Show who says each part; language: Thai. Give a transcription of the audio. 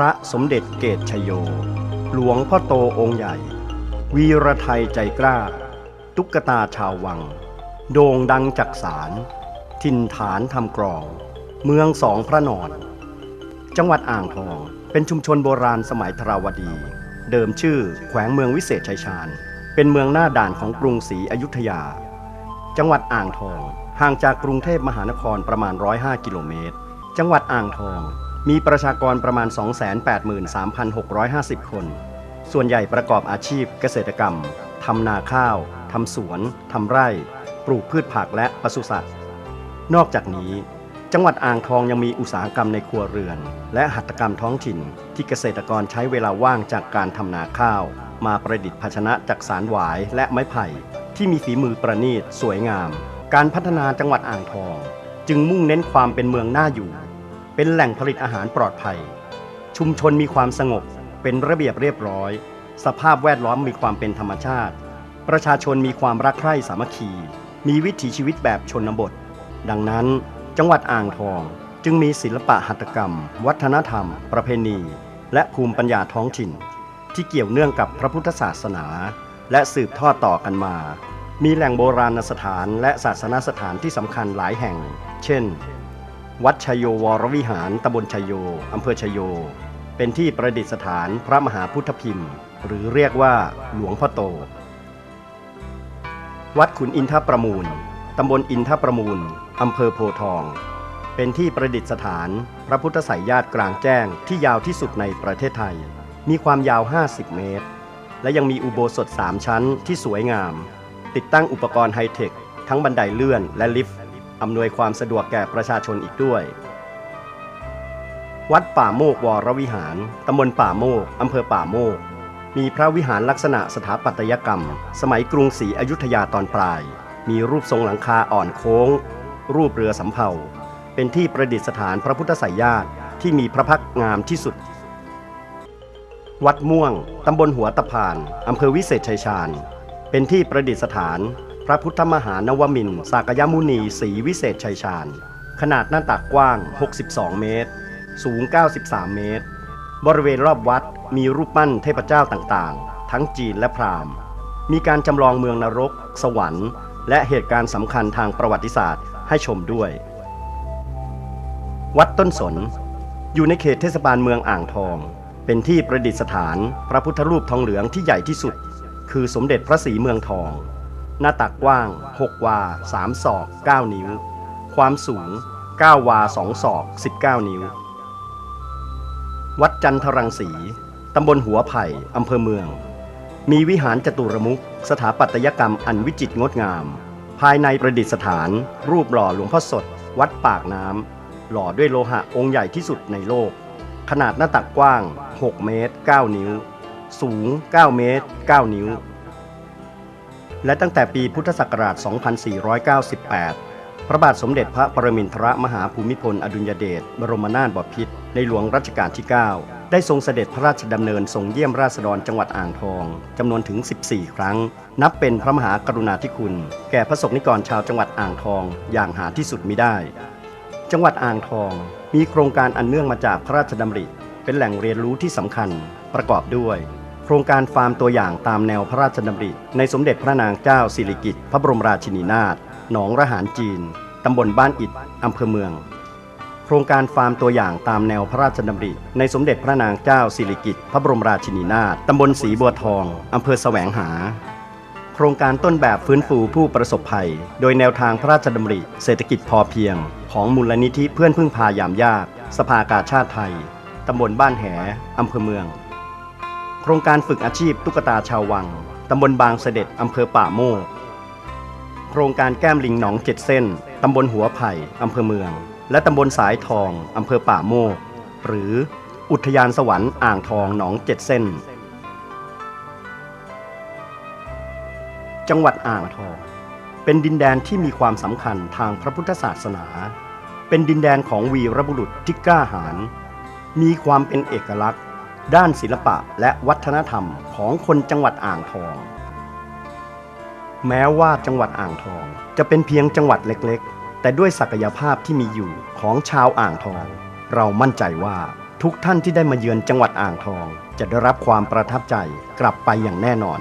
Speaker 1: ระสมเด็จเกตชโย หลวงพ่อโตองค์ใหญ่ วีรไทยใจกล้า ตุ๊กตาชาววัง โด่งดังจักสารถิ่นฐานทำกรอง เมืองสองพระนอน จังหวัดอ่างทองเป็นชุมชนโบราณสมัยธราวดี เดิมชื่อแขวงเมืองวิเศษชัยชาญ เป็นเมืองหน้าด่านของกรุงศรีอยุธยา จังหวัดอ่างทองห่างจากกรุงเทพมหานครประมาณ 105 กิโลเมตร จังหวัดอ่างทอง มีประชากรประมาณ 283,650 คน ส่วนใหญ่ประกอบอาชีพเกษตรกรรม ทำนาข้าว ทำสวน ทำไร่ ปลูกพืชผักและปศุสัตว์ นอกจากนี้ จังหวัดอ่างทองยังมีอุตสาหกรรมในครัวเรือน และหัตถกรรมท้องถิ่น ที่เกษตรกรใช้เวลาว่างจากการทำนาข้าว มาประดิษฐ์ภาชนะจากสารหวายและไม้ไผ่ ที่มีฝีมือประณีตสวยงาม การพัฒนาจังหวัดอ่างทอง จึงมุ่งเน้นความเป็นเมืองน่าอยู่ เป็นแหล่งผลิตอาหารปลอดภัย ชุมชนมีความสงบ เป็นระเบียบเรียบร้อย สภาพแวดล้อมมีความเป็นธรรมชาติ ประชาชนมีความรักใคร่สามัคคี มีวิถีชีวิตแบบชนบท ดังนั้น จังหวัดอ่างทองจึงมีศิลปะหัตถกรรม วัฒนธรรม ประเพณี และภูมิปัญญาท้องถิ่น ที่เกี่ยวเนื่องกับพระพุทธศาสนา และสืบทอดต่อกันมา มีแหล่งโบราณสถานและศาสนสถานที่สำคัญหลายแห่ง เช่น วัดชยโยวรวิหารตำบลชยโยอำเภอชยโย เป็นที่ประดิษฐานพระมหาพุทธพิมพ์ หรือเรียกว่าหลวงพ่อโต วัดขุนอินทประมูลตำบลอินทประมูลอำเภอโพทอง เป็นที่ประดิษฐานพระพุทธไสยญาติกลางแจ้งที่ยาวที่สุดในประเทศไทย มีความยาว 50 เมตร และยังมีอุโบสถ 3 ชั้นที่สวยงาม ติดตั้งอุปกรณ์ไฮเทค ทั้งบันไดเลื่อนและลิฟต์ อำนวยความสะดวกแก่ประชาชนอีกด้วย วัดป่าโมกวรวิหาร ตำบลป่าโมก อำเภอป่าโมก มีพระวิหารลักษณะสถาปัตยกรรม สมัยกรุงศรีอยุธยาตอนปลาย มีรูปทรงหลังคาอ่อนโค้ง รูปเรือสำเภา เป็นที่ประดิษฐานพระพุทธไสยญาติที่มีพระพักงามที่สุด วัดม่วง ตำบลหัวตะพาน อำเภอวิเศษชัยชาญ เป็นที่ประดิษฐาน พระพุทธมหานวมินทร์สากยมุนีศรีวิเศษชัยชาญ ขนาดหน้าตักกว้าง 62 เมตร สูง 93 เมตร บริเวณรอบวัดมีรูปปั้นเทพเจ้าต่างๆ ทั้งจีนและพราหมณ์ มีการจำลองเมืองนรก สวรรค์ และเหตุการณ์สำคัญทางประวัติศาสตร์ให้ชมด้วย วัดต้นสน อยู่ในเขตเทศบาลเมืองอ่างทอง เป็นที่ประดิษฐานพระพุทธรูปทองเหลืองที่ใหญ่ที่สุด คือสมเด็จพระศรีเมืองทอง หน้าตักกว้าง 6 วา 3 ศอก 9 นิ้ว ความสูง 9 วา 2 ศอก 19 นิ้ว วัดจันทรังสี ตำบลหัวไผ่ อำเภอเมือง มีวิหารจตุรมุข สถาปัตยกรรมอันวิจิตรงดงาม ภายในประดิษฐาน รูปหล่อหลวงพ่อสด วัดปากน้ำ หล่อด้วยโลหะองค์ใหญ่ที่สุดในโลก ขนาดหน้าตักกว้าง 6 เมตร 9 นิ้ว สูง 9 เมตร 9 นิ้ว และตั้งแต่ปีพุทธศักราช 2498 พระบาทสมเด็จพระปรมินทรมหาภูมิพล อดุลยเดช บรมนาถบพิตร ในหลวงรัชกาลที่ 9 ได้ทรงเสด็จพระราชดำเนินทรงเยี่ยมราษฎรจังหวัดอ่างทอง จำนวนถึง 14 ครั้ง นับเป็นพระมหากรุณาธิคุณ แก่พระสงฆ์นิกรชาวจังหวัดอ่างทองอย่างหาที่สุดมิได้ จังหวัดอ่างทองมีโครงการอันเนื่องมาจากพระราชดำริ เป็นแหล่งเรียนรู้ที่สำคัญประกอบด้วย โครงการฟาร์มตัวอย่างตามแนวพระราชดำริ ในสมเด็จพระนางเจ้าสิริกิติ์พระบรมราชินีนาถหนองระหารจีน ตำบลบ้านอิฐอำเภอเมือง โครงการฟาร์มตัวอย่างตามแนวพระราชดำริ ในสมเด็จพระนางเจ้าสิริกิติ์พระบรมราชินีนาถตำบลศรีบัวทองอำเภอแสวงหา โครงการต้นแบบฟื้นฟูผู้ประสบภัย โดยแนวทางพระราชดำริ เศรษฐกิจพอเพียง ของมูลนิธิเพื่อนพึ่งพายามยาก สภากาชาติไทยตำบลบ้านแหอำเภอเมือง ครงการฝึกอาชีพตุ๊กตาชาววัง ตำบลบางเสด็จ อำเภอป่าโมก โครงการแก้มลิงหนองเจ็ดเส้น ตำบลหัวไผ่ อำเภอเมือง และตำบลสายทอง อำเภอป่าโมก หรืออุทยานสวรรค์อ่างทองหนองเจ็ดเส้น จังหวัดอ่างทอง เป็นดินแดนที่มีความสำคัญทางพระพุทธศาสนา เป็นดินแดนของวีรบุรุษที่กล้าหาญ มีความเป็นเอกลักษณ์ ด้านศิลปะและวัฒนธรรมของคนจังหวัดอ่างทอง แม้ว่าจังหวัดอ่างทอง จะเป็นเพียงจังหวัดเล็กๆ แต่ด้วยศักยภาพที่มีอยู่ของชาวอ่างทอง เรามั่นใจว่าทุกท่านที่ได้มาเยือนจังหวัดอ่างทอง จะได้รับความประทับใจกลับไปอย่างแน่นอน